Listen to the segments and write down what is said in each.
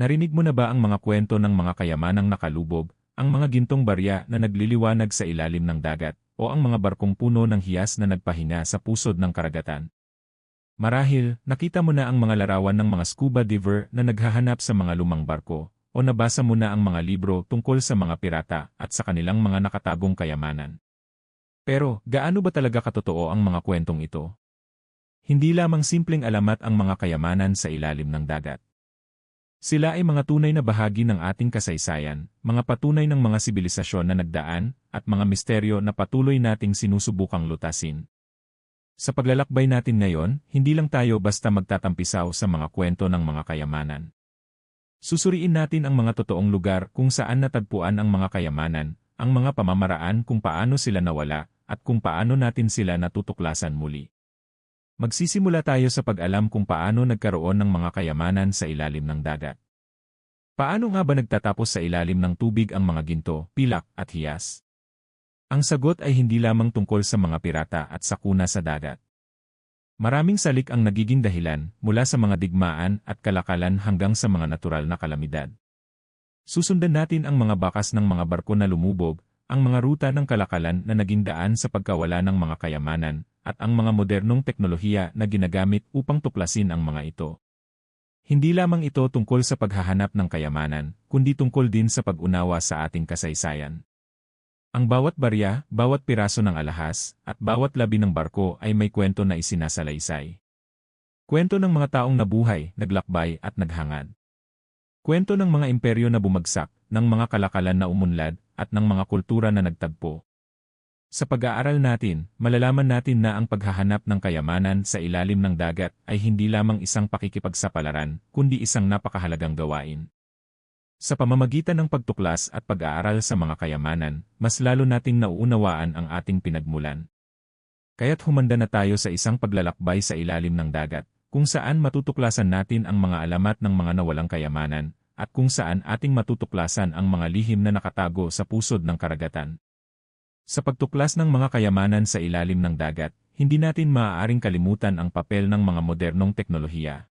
Narinig mo na ba ang mga kwento ng mga kayamanang nakalubog, ang mga gintong barya na nagliliwanag sa ilalim ng dagat, o ang mga barkong puno ng hiyas na nagpahinga sa pusod ng karagatan? Marahil, nakita mo na ang mga larawan ng mga scuba diver na naghahanap sa mga lumang barko, o nabasa mo na ang mga libro tungkol sa mga pirata at sa kanilang mga nakatagong kayamanan. Pero, gaano ba talaga katotoo ang mga kwentong ito? Hindi lamang simpleng alamat ang mga kayamanan sa ilalim ng dagat. Sila ay mga tunay na bahagi ng ating kasaysayan, mga patunay ng mga sibilisasyon na nagdaan, at mga misteryo na patuloy nating sinusubukang lutasin. Sa paglalakbay natin ngayon, hindi lang tayo basta magtatampisaw sa mga kwento ng mga kayamanan. Susuriin natin ang mga totoong lugar kung saan natagpuan ang mga kayamanan, ang mga pamamaraan kung paano sila nawala, at kung paano natin sila natutuklasan muli. Magsisimula tayo sa pag-alam kung paano nagkaroon ng mga kayamanan sa ilalim ng dagat. Paano nga ba nagtatapos sa ilalim ng tubig ang mga ginto, pilak, at hiyas? Ang sagot ay hindi lamang tungkol sa mga pirata at sakuna sa dagat. Maraming salik ang nagiging dahilan mula sa mga digmaan at kalakalan hanggang sa mga natural na kalamidad. Susundan natin ang mga bakas ng mga barko na lumubog, ang mga ruta ng kalakalan na naging daan sa pagkawala ng mga kayamanan, at ang mga modernong teknolohiya na ginagamit upang tuklasin ang mga ito. Hindi lamang ito tungkol sa paghahanap ng kayamanan, kundi tungkol din sa pag-unawa sa ating kasaysayan. Ang bawat barya, bawat piraso ng alahas, at bawat labi ng barko ay may kwento na isinasalaysay. Kwento ng mga taong nabuhay, naglakbay at naghangad. Kwento ng mga imperyo na bumagsak, ng mga kalakalan na umunlad, at ng mga kultura na nagtagpo. Sa pag-aaral natin, malalaman natin na ang paghahanap ng kayamanan sa ilalim ng dagat ay hindi lamang isang pakikipagsapalaran, kundi isang napakahalagang gawain. Sa pamamagitan ng pagtuklas at pag-aaral sa mga kayamanan, mas lalo nating nauunawaan ang ating pinagmulan. Kaya't humanda na tayo sa isang paglalakbay sa ilalim ng dagat, kung saan matutuklasan natin ang mga alamat ng mga nawalang kayamanan, at kung saan ating matutuklasan ang mga lihim na nakatago sa pusod ng karagatan. Sa pagtuklas ng mga kayamanan sa ilalim ng dagat, hindi natin maaaring kalimutan ang papel ng mga modernong teknolohiya.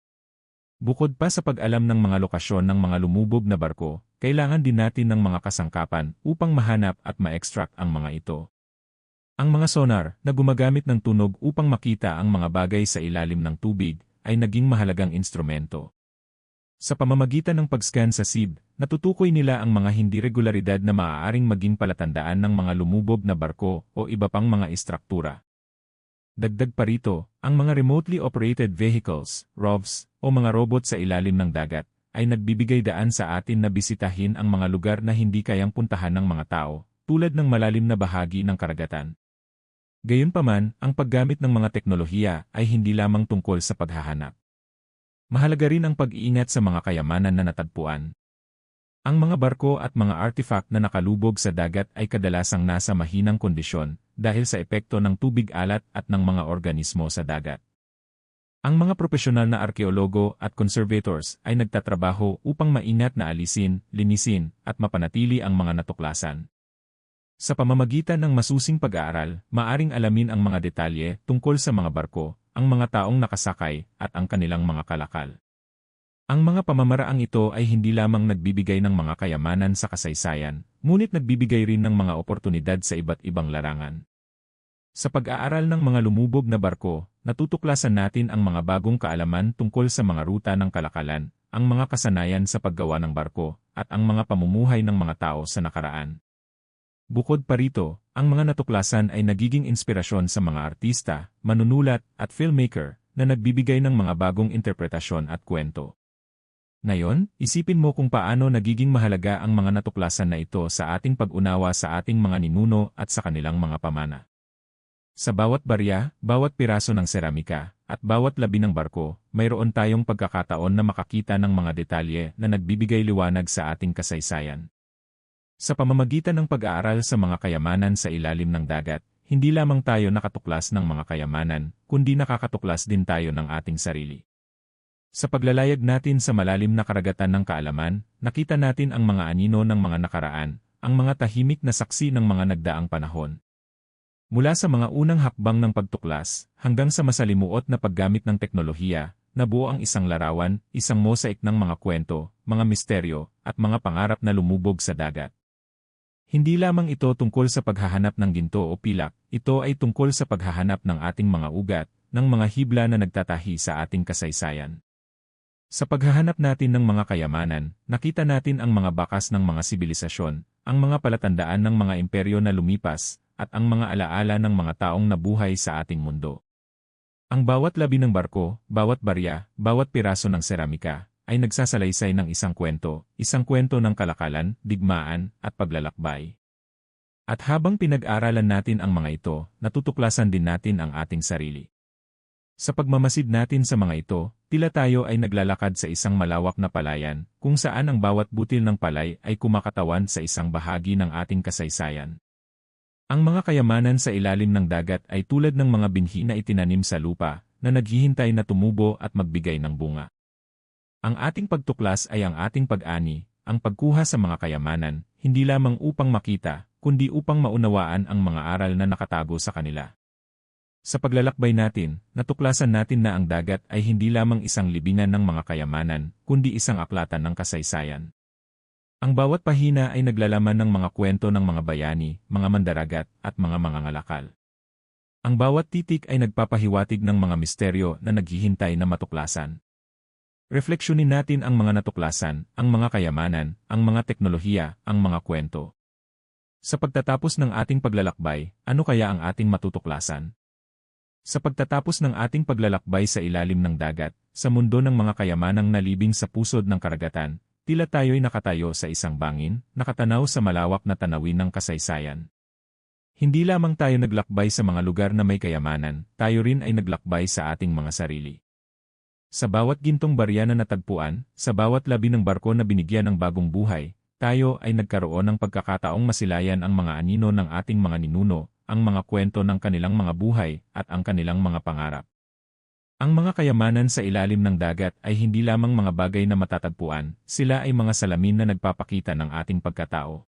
Bukod pa sa pag-alam ng mga lokasyon ng mga lumubog na barko, kailangan din natin ng mga kasangkapan upang mahanap at ma-extract ang mga ito. Ang mga sonar na gumagamit ng tunog upang makita ang mga bagay sa ilalim ng tubig ay naging mahalagang instrumento. Sa pamamagitan ng pag-scan sa SIB, natutukoy nila ang mga hindi regularidad na maaaring maging palatandaan ng mga lumubog na barko o iba pang mga istruktura. Dagdag pa rito, ang mga remotely operated vehicles, ROVs, o mga robot sa ilalim ng dagat, ay nagbibigay daan sa atin na bisitahin ang mga lugar na hindi kayang puntahan ng mga tao, tulad ng malalim na bahagi ng karagatan. Gayunpaman, ang paggamit ng mga teknolohiya ay hindi lamang tungkol sa paghahanap. Mahalaga rin ang pag-iingat sa mga kayamanan na natagpuan. Ang mga barko at mga artifact na nakalubog sa dagat ay kadalasang nasa mahinang kondisyon dahil sa epekto ng tubig alat at ng mga organismo sa dagat. Ang mga profesional na arkeologo at conservators ay nagtatrabaho upang maingat na alisin, linisin, at mapanatili ang mga natuklasan. Sa pamamagitan ng masusing pag-aaral, maaring alamin ang mga detalye tungkol sa mga barko, ang mga taong nakasakay, at ang kanilang mga kalakal. Ang mga pamamaraang ito ay hindi lamang nagbibigay ng mga kayamanan sa kasaysayan, ngunit nagbibigay rin ng mga oportunidad sa iba't ibang larangan. Sa pag-aaral ng mga lumubog na barko, natutuklasan natin ang mga bagong kaalaman tungkol sa mga ruta ng kalakalan, ang mga kasanayan sa paggawa ng barko, at ang mga pamumuhay ng mga tao sa nakaraan. Bukod pa rito, ang mga natuklasan ay nagiging inspirasyon sa mga artista, manunulat, at filmmaker na nagbibigay ng mga bagong interpretasyon at kwento. Ngayon, isipin mo kung paano nagiging mahalaga ang mga natuklasan na ito sa ating pag-unawa sa ating mga ninuno at sa kanilang mga pamana. Sa bawat barya, bawat piraso ng seramika, at bawat labi ng barko, mayroon tayong pagkakataon na makakita ng mga detalye na nagbibigay liwanag sa ating kasaysayan. Sa pamamagitan ng pag-aaral sa mga kayamanan sa ilalim ng dagat, hindi lamang tayo nakatuklas ng mga kayamanan, kundi nakakatuklas din tayo ng ating sarili. Sa paglalayag natin sa malalim na karagatan ng kaalaman, nakita natin ang mga anino ng mga nakaraan, ang mga tahimik na saksi ng mga nagdaang panahon. Mula sa mga unang hakbang ng pagtuklas, hanggang sa masalimuot na paggamit ng teknolohiya, nabuo ang isang larawan, isang mosaik ng mga kwento, mga misteryo, at mga pangarap na lumubog sa dagat. Hindi lamang ito tungkol sa paghahanap ng ginto o pilak, ito ay tungkol sa paghahanap ng ating mga ugat, ng mga hibla na nagtatahi sa ating kasaysayan. Sa paghahanap natin ng mga kayamanan, nakita natin ang mga bakas ng mga sibilisasyon, ang mga palatandaan ng mga imperyo na lumipas, at ang mga alaala ng mga taong nabuhay sa ating mundo. Ang bawat labi ng barko, bawat barya, bawat piraso ng seramika, ay nagsasalaysay ng isang kwento, isang kwento ng kalakalan, digmaan, at paglalakbay. At habang pinag-aralan natin ang mga ito, natutuklasan din natin ang ating sarili. Sa pagmamasid natin sa mga ito, tila tayo ay naglalakad sa isang malawak na palayan, kung saan ang bawat butil ng palay ay kumakatawan sa isang bahagi ng ating kasaysayan. Ang mga kayamanan sa ilalim ng dagat ay tulad ng mga binhi na itinanim sa lupa, na naghihintay na tumubo at magbigay ng bunga. Ang ating pagtuklas ay ang ating pag-ani, ang pagkuha sa mga kayamanan, hindi lamang upang makita, kundi upang maunawaan ang mga aral na nakatago sa kanila. Sa paglalakbay natin, natuklasan natin na ang dagat ay hindi lamang isang libingan ng mga kayamanan, kundi isang aklatan ng kasaysayan. Ang bawat pahina ay naglalaman ng mga kwento ng mga bayani, mga mandaragat, at mga mangangalakal. Ang bawat titik ay nagpapahiwatig ng mga misteryo na naghihintay na matuklasan. Refleksyonin natin ang mga natuklasan, ang mga kayamanan, ang mga teknolohiya, ang mga kwento. Sa pagtatapos ng ating paglalakbay, ano kaya ang ating matutuklasan? Sa pagtatapos ng ating paglalakbay sa ilalim ng dagat, sa mundo ng mga kayamanang nalibing sa pusod ng karagatan, Tila tayo'y nakatayo sa isang bangin, nakatanaw sa malawak na tanawin ng kasaysayan. Hindi lamang tayo naglakbay sa mga lugar na may kayamanan, tayo rin ay naglakbay sa ating mga sarili. Sa bawat gintong barya na natagpuan, sa bawat labi ng barko na binigyan ng bagong buhay, tayo ay nagkaroon ng pagkakataong masilayan ang mga anino ng ating mga ninuno, ang mga kwento ng kanilang mga buhay, at ang kanilang mga pangarap. Ang mga kayamanan sa ilalim ng dagat ay hindi lamang mga bagay na matatagpuan, sila ay mga salamin na nagpapakita ng ating pagkatao.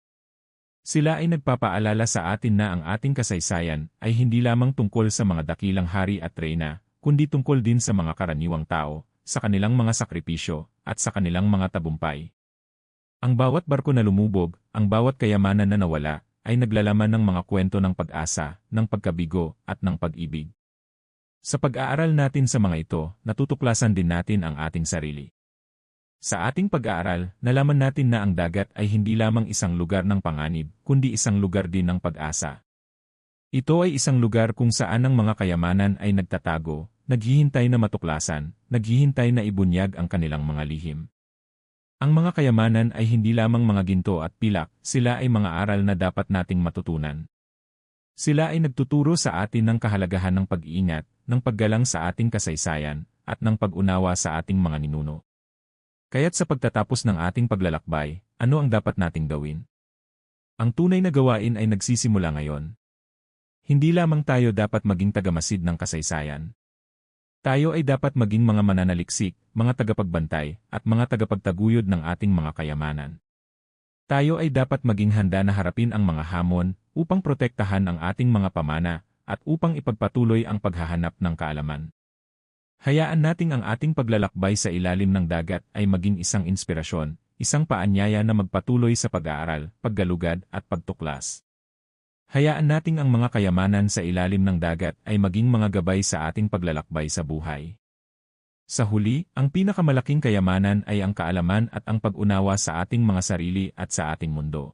Sila ay nagpapaalala sa atin na ang ating kasaysayan ay hindi lamang tungkol sa mga dakilang hari at reyna, kundi tungkol din sa mga karaniwang tao, sa kanilang mga sakripisyo, at sa kanilang mga tabumpay. Ang bawat barko na lumubog, ang bawat kayamanan na nawala, ay naglalaman ng mga kwento ng pag-asa, ng pagkabigo, at ng pag-ibig. Sa pag-aaral natin sa mga ito, natutuklasan din natin ang ating sarili. Sa ating pag-aaral, nalaman natin na ang dagat ay hindi lamang isang lugar ng panganib, kundi isang lugar din ng pag-asa. Ito ay isang lugar kung saan ang mga kayamanan ay nagtatago, naghihintay na matuklasan, naghihintay na ibunyag ang kanilang mga lihim. Ang mga kayamanan ay hindi lamang mga ginto at pilak, sila ay mga aral na dapat nating matutunan. Sila ay nagtuturo sa atin ng kahalagahan ng pag-iingat, ng paggalang sa ating kasaysayan, at ng pag-unawa sa ating mga ninuno. Kaya't sa pagtatapos ng ating paglalakbay, ano ang dapat nating gawin? Ang tunay na gawain ay nagsisimula ngayon. Hindi lamang tayo dapat maging tagamasid ng kasaysayan. Tayo ay dapat maging mga mananaliksik, mga tagapagbantay, at mga tagapagtaguyod ng ating mga kayamanan. Tayo ay dapat maging handa na harapin ang mga hamon upang protektahan ang ating mga pamana at upang ipagpatuloy ang paghahanap ng kaalaman. Hayaan nating ang ating paglalakbay sa ilalim ng dagat ay maging isang inspirasyon, isang paanyaya na magpatuloy sa pag-aaral, paggalugad at pagtuklas. Hayaan nating ang mga kayamanan sa ilalim ng dagat ay maging mga gabay sa ating paglalakbay sa buhay. Sa huli, ang pinakamalaking kayamanan ay ang kaalaman at ang pag-unawa sa ating mga sarili at sa ating mundo.